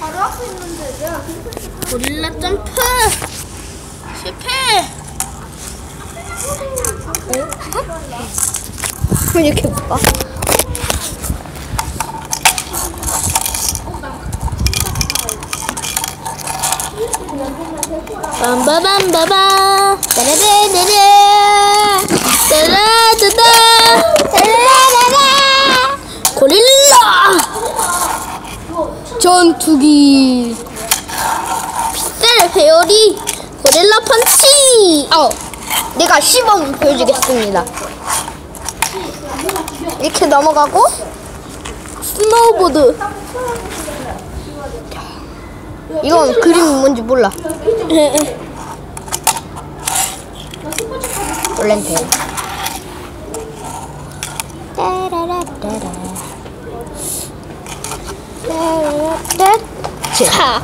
바로 앞에 있는데 내가 고릴라 점프! 실패! 왜 이렇게 봐? 빰바밤바바 따라라라라! 따라라라 전투기 pit셀 배열이 고릴라 펀치 어, 내가 시범 보여주겠습니다. 이렇게 넘어가고 스노우보드 이건 그림이 뭔지 몰라. 원래는 돼. 차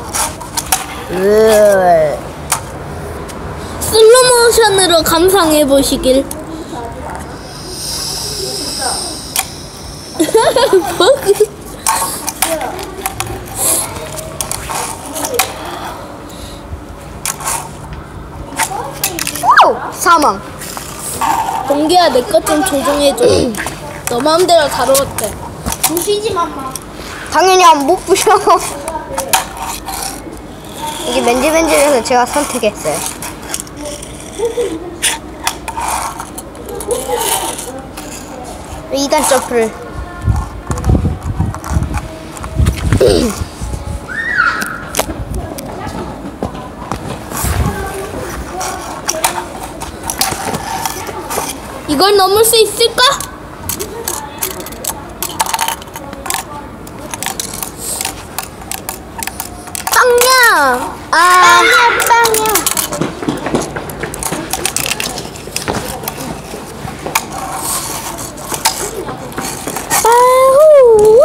으, 슬로모션으로 감상해 보시길. 사망. 공개야 내 것 좀 조정해줘. 너 마음대로 돼. 부시지 마. 당연히 안못 부셔. 이게 맨질맨질해서 제가 선택했어요. 이단 점프를. 이걸 넘을 수 있을까? 빵야! 아, 빵야, 아우.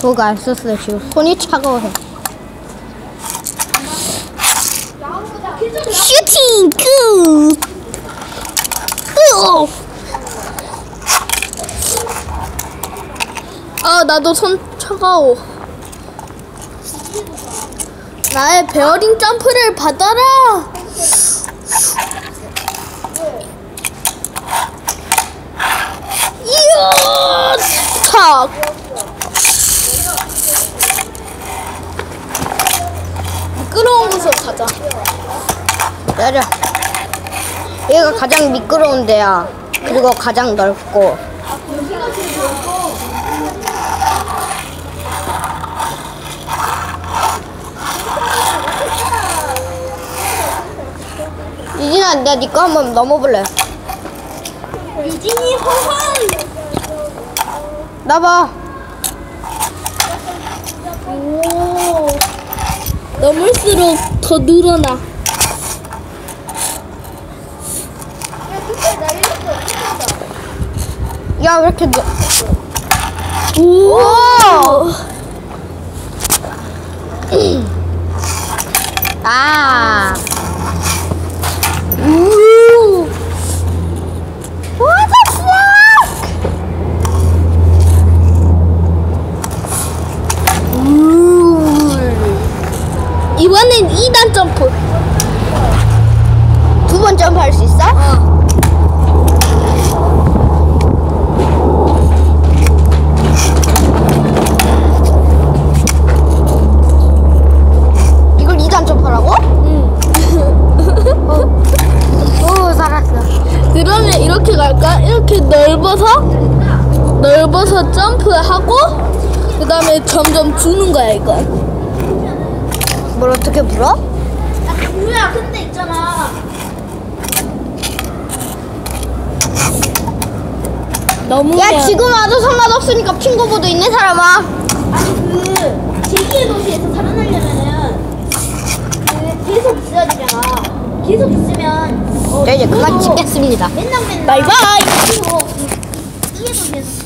저거 안 썼어요, 지금. 손이 차가워서. 슈팅 굿. 으어. 아 나도 손 차가워. 나의 베어링 점프를 받아라. 이야, 탁. 미끄러운 곳으로 가자. 내려. 얘가 가장 미끄러운 데야. 그리고 가장 넓고. 유진아, 내가 니거 한번 넘어볼래. 유진이 호환. 나봐. 오. 넘을수록 더 늘어나. 야 왜 이렇게 너... 오. 아. 오. What the fuck? 이번엔 2단 점프. 두 번 점프할 수 있어? 이걸 2단 점프라고? 오, 살았어. 그러면 이렇게 갈까? 이렇게 넓어서 넓어서 점프하고 그 다음에 점점 주는 거야 이건. 뭘 어떻게 불어? 야 뭐야 근데 있잖아. 너무 야, 지금 와도 상관없으니까 핑거보드 있네, 사람아. 아니 그 제2의 도시에서 살아나려면은 그 계속 있어야 되잖아. 계속 있으면 어, 자, 이제 그만 찍겠습니다. 맨날 맨날 바이바이. 그 2의 도시에서